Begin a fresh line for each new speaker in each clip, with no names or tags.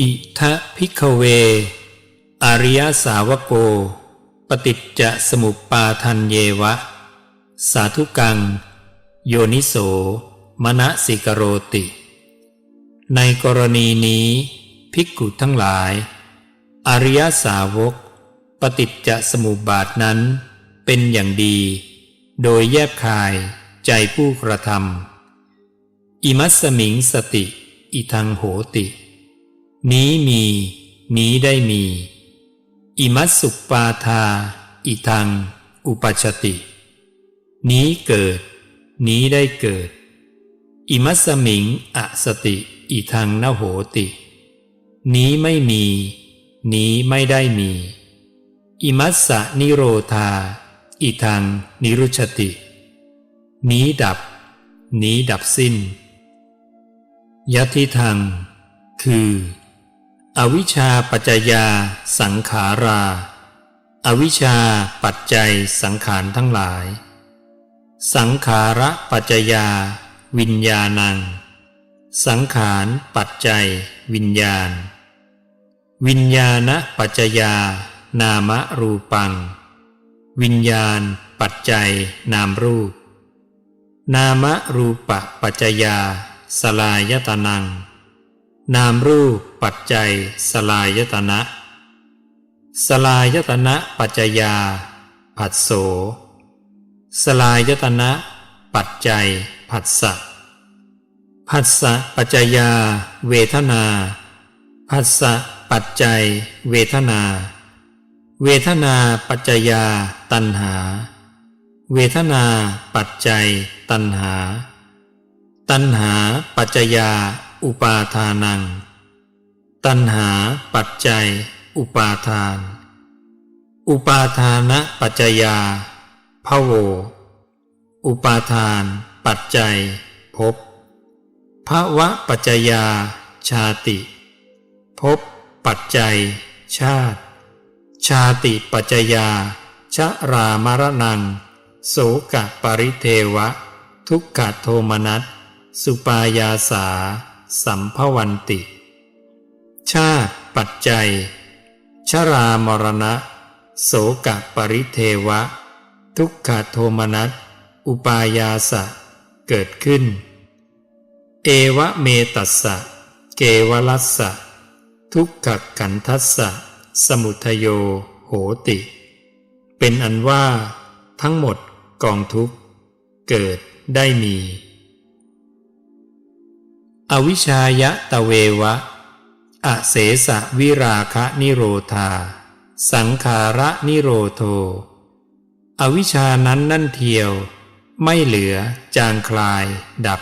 อิทะพิกเว อริยสาวโก ปฏิจจสมุปปาทันเยวะ สาธุกัง โยนิโสมณสิกโรติ ในกรณีนี้ภิกขุทั้งหลาย อริยสาวก ปฏิจจสมุปบาทนั้น เป็นอย่างดี โดยแยบคายใจผู้กระทำอิมัสสมิงสติ อิทังโหติ นี้มี นี้ได้มี อิมัสสุปาทา อิทัง อุปชชติ นี้เกิด นี้ได้เกิด อิมัสสมิงอสติ อิทังนโหติ นี้ไม่มี นี้ไม่ได้มี อิมัสสะนิโรธา อิทังนิรุชติ นี้ดับ นี้ดับสิ้นยติทัง คือ อวิชชาปัจจยา สังขารา อวิชชาปัจจัยสังขารทั้งหลาย สังขาระปัจจยา วิญญาณัง สังขารปัจจัย วิญญาณ วิญญาณปัจจยา นามรูปัง วิญญาณ ปัจจัย นามรูป นามรูปปัจจยา สลายตนัง นามรูป ปัจจัยสลายตนะ สลายตนะปัจจยา ผัสโส สลายตนะ ปัจจัย ผัสสะ ผัสสะปัจจยา เวทนา ผัสสะปัจจัย เวทนา เวทนาปัจจยา ตัณหา เวทนาปัจจัย ตัณหา ตัณหาปัจจยา อุปาทานัง ตัณหา ปัจจัย อุปาทาน อุปาทานะปัจจยาภโว อุปาทาน ปัจจัยภพภาวะปัจจยา ชาติภพปัจจัย ชาติ ชาติปัจจยา ชรามรณัง โสกะปริเทวะ ทุกขโทมนัส สุปายาสา สัมภวันติ ชาติปัจจัย ชรามรณะ โสกะปริเทวะ ทุกขโทมนัส อุปายาสะ เกิดขึ้น เอวะเมตัสสะ เกวลัสสะ ทุกขขันทัสสะ สมุทโย โหติ เป็นอันว่า ทั้งหมดกองทุกข์เกิดได้มี อวิชายะตะเววะ อเสสะวิราคะนิโรธา สังขาระนิโรโท อวิชานั้นนั่นเทียว ไม่เหลือจางคลาย ดับ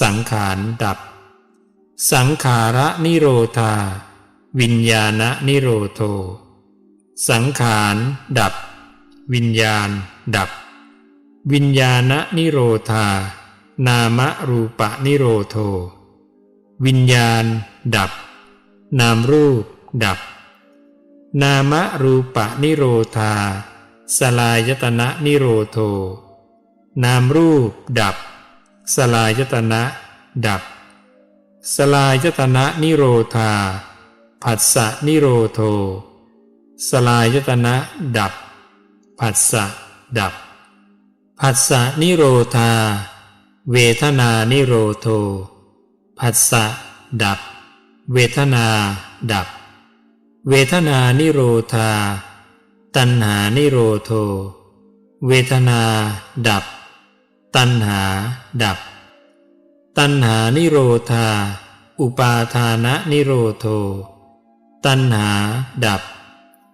สังขารดับ สังขาระนิโรธา วิญญาณนิโรโท สังขารดับ วิญญาณ ดับ วิญญาณนิโรธา นามรูปะนิโรโท วิญญาณ ดับ นามรูปดับ นามรูปะนิโรธา สลายตนะนิโรโท นามรูปดับ สลายตนะดับ สลายตนะนิโรธา ผัสสะนิโรโท สลายตนะดับ ผัสสะดับ ผัสสะนิโรธา เวทนานิโรโท ผัสสะดับ เวทนาดับ เวทนานิโรธา ตัณหานิโรโท เวทนาดับ ตัณหาดับ ตัณหานิโรธา อุปาทานะนิโรโท ตัณหาดับ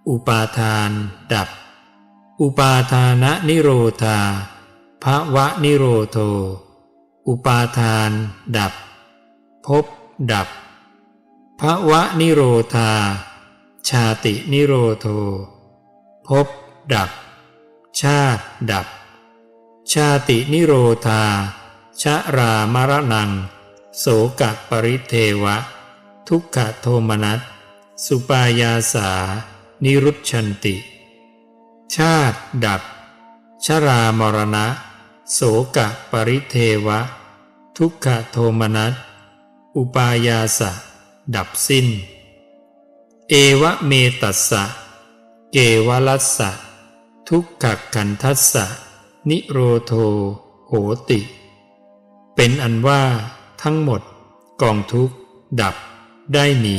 อุปาทานดับ อุปาทานะนิโรธาภวะนิโรโท อุปาทานดับภพดับ ภวะนิโรธา ชาตินิโรโทภพดับ ชาติดับ ชาตินิโรธา ชะรามรณัง โสกะปริเทวะ ทุกขโทมนัส สุปายาสา นิรุชชันติ ชาติดับ ชรามรณะ โสกะปริเทวะ ทุกขโทมนัส อุปายาสะ ดับสิ้น เอวะเมตัสสะ เกวลัสสะ ทุกขกันทัสสะ นิโรโทโหติ เป็นอันว่าทั้งหมดกองทุกข์ดับได้มี